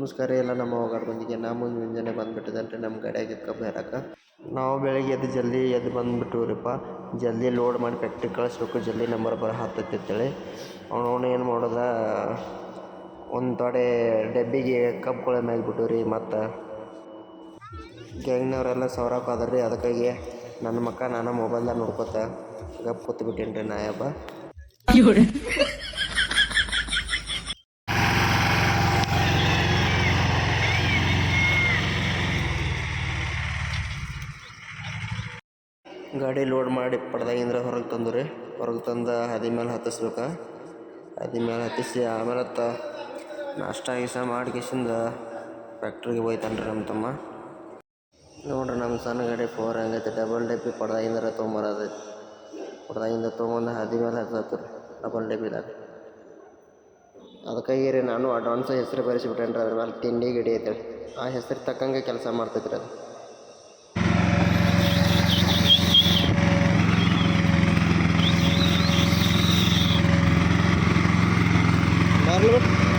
ನಮಸ್ಕಾರ ಎಲ್ಲ, ನಮ್ಮ ಹೋಗಾಡ್ ಬಂದಿಗೆ ನಾ ಮುಂದೆ ಮುಂಜಾನೆ ಬಂದುಬಿಟ್ಟಿದ್ದಲ್ರಿ ನಮ್ಮ ಗಾಡಿಯಾಗ ಕಬ್ಬು ಹೇರಕ್ಕೆ ನಾವು ಬೆಳಗ್ಗೆ ಎದ್ದು ಜಲ್ದಿ ಎದ್ದು ಬಂದುಬಿಟ್ಟಿವ್ರಿಪ್ಪ. ಜಲ್ದಿ ಲೋಡ್ ಮಾಡಿ ಫ್ಯಾಕ್ಟ್ರಿ ಕಳಿಸ್ಬೇಕು, ಜಲ್ದಿ ನಂಬರ್ ಬರ ಹತ್ತೈತಿ ಅಂತೇಳಿ. ಅವನು ಏನು ಮಾಡೋದ, ಒಂದು ತೊಡೆ ಡಬ್ಬಿಗೆ ಕಬ್ಬು ಕೊಳೆ ಮ್ಯಾಗ ರೀ ಮತ್ತು. ಗ್ಯಾಂಗ್ನವರೆಲ್ಲ ಸೌರಕ್ಕೆ ರೀ ಅದಕ್ಕಾಗಿ ನನ್ನ ಮಕ್ಕ ನಾನು ಮೊಬೈಲ್ದಾಗ ನೋಡ್ಕೊತ ಗಪ್ ಕೂತ್ಬಿಟ್ಟೇನ್ರಿ ನಾಯಬ್ಬ ಗಾಡಿ ಲೋಡ್ ಮಾಡಿ ಪಡ್ದಾಗಿಂದ್ರ ಹೊರಗೆ ತಂದು ರೀ. ಹೊರಗೆ ತಂದು ಹದಿ ಮೇಲೆ ಹತ್ತಿಸ್ಬೇಕು? ಹದಿ ಮೇಲೆ ಹತ್ತಿಸಿ ಆಮೇಲೆ ತ ನಾಷ್ಟ ಗೀಸ ಮಾಡಿ ಕಿಸಿಂದ ಫ್ಯಾಕ್ಟ್ರಿಗೆ ಹೋಯ್ತಾನೆ ರೀ ನಮ್ಮ ತಮ್ಮ. ನೋಡ್ರಿ ನಮ್ಮ ಸಣ್ಣ ಗಾಡಿ ಫೋರ್ ಹಂಗೈತೆ ಡಬಲ್ ಡೆಪ್ಪಿ ಪಡ್ದಾಗಿಂದ್ರ ತೊಗೊಂಬರೋದೈತಿ ಪಡ್ದಾಗಿಂದ ತೊಗೊಂಬಂದು ಹದಿ ಮೇಲೆ ಹತ್ತತ್ತು ರೀ ಡಬಲ್ ಡೆಪ್ಪಿದಾಗ ಅದಕ್ಕಾಗಿ ರೀ ನಾನು ಅಡ್ವಾನ್ಸ್ ಹೆಸರು ಬರೆಸಿಬಿಟ್ಟೇನೆ ರೀ ಅದ್ರ ಮೇಲೆ ತಿಂಡಿ ಗಿಡಿ ಐತೆ ಆ ಹೆಸರು ತಕ್ಕಂಗೆ ಕೆಲಸ ಮಾಡ್ತೈತೆ ರೀ ಅದು. പാർലമെന്റ്